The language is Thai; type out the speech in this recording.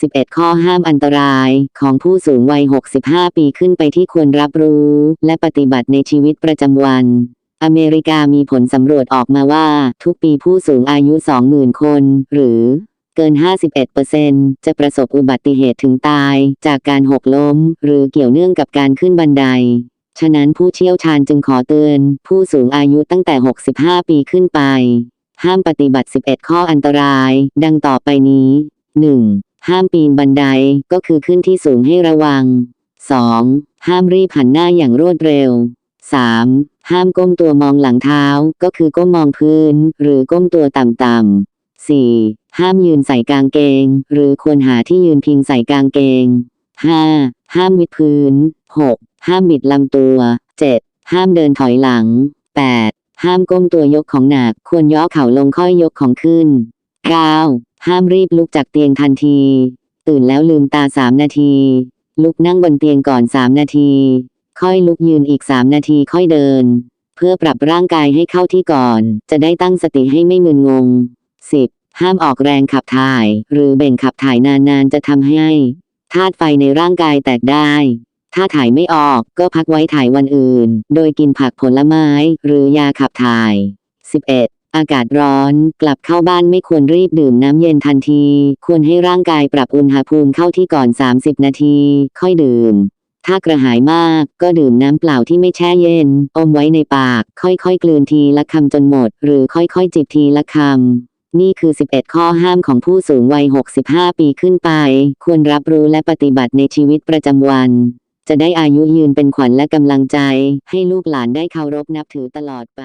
11 ข้อห้ามอันตรายของผู้สูงวัย 65 ปีขึ้นไปที่ควรรับรู้ และปฏิบัติในชีวิตประจำวัน อเมริกามีผลสำรวจออกมาว่า ทุกปีผู้สูงอายุ 20,000 คน หรือเกิน 51%จะประสบอุบัติเหตุถึงตาย จากการหกล้ม หรือเกี่ยวเนื่องกับการขึ้นบันได ฉะนั้นผู้เชี่ยวชาญจึงขอเตือน ผู้สูงอายุตั้งแต่ 65 ปีขึ้นไป ห้ามปฏิบัติ 11 ข้ออันตราย ดังต่อไปนี้ 1. ห้ามปีนบันไดก็คือขึ้นที่สูงให้ระวัง 2. ห้ามรีบหันหน้าอย่างรวดเร็ว 3. ห้ามก้มตัวมองหลังเท้าก็คือก้มมองพื้น หรือก้มตัวต่ำๆ 4. ห้ามยืนใส่กางเกง หรือควรหาที่ยืนพิงใส่กางเกง 5. ห้ามวิดพื้น 6. ห้ามบิดลำตัว 7. ห้ามเดินถอยหลัง 8. ห้ามก้มตัวยกของหนัก ควรย่อเข่าลงค่อยยกของขึ้น 9. ห้ามรีบลุกจากเตียงทันที ตื่นแล้วลืมตา3นาที ลุกนั่งบนเตียงก่อน3นาที ค่อยลุกยืนอีก3นาทีค่อยเดิน เพื่อปรับร่างกายให้เข้าที่ก่อน จะได้ตั้งสติให้ไม่มึนงง 10. ห้ามออกแรงขับถ่าย หรือเบ่งขับถ่ายนานๆจะทำให้ธาตุไฟในร่างกายแตกได้ ถ้าถ่ายไม่ออกก็พักไว้ถ่ายวันอื่น โดยกินผักผลไม้ หรือยาขับถ่าย 11. อากาศร้อน กลับเข้าบ้านไม่ควรรีบดื่มน้ำเย็นทันที ควรให้ร่างกายปรับอุณหภูมิเข้าที่ก่อน 30 นาที ค่อยดื่ม ถ้ากระหายมากก็ดื่มน้ำเปล่าที่ไม่แช่เย็น อมไว้ในปาก ค่อยๆ กลืนทีละคำจนหมด หรือค่อยๆ จิบทีละคำนี่คือ 11 ข้อห้ามของผู้สูงวัย 65 ปีขึ้นไป ควรรับรู้และปฏิบัติในชีวิตประจำวัน จะได้อายุยืนเป็นขวัญและกำลังใจ ให้ลูกหลานได้เคารพนับถือตลอดไป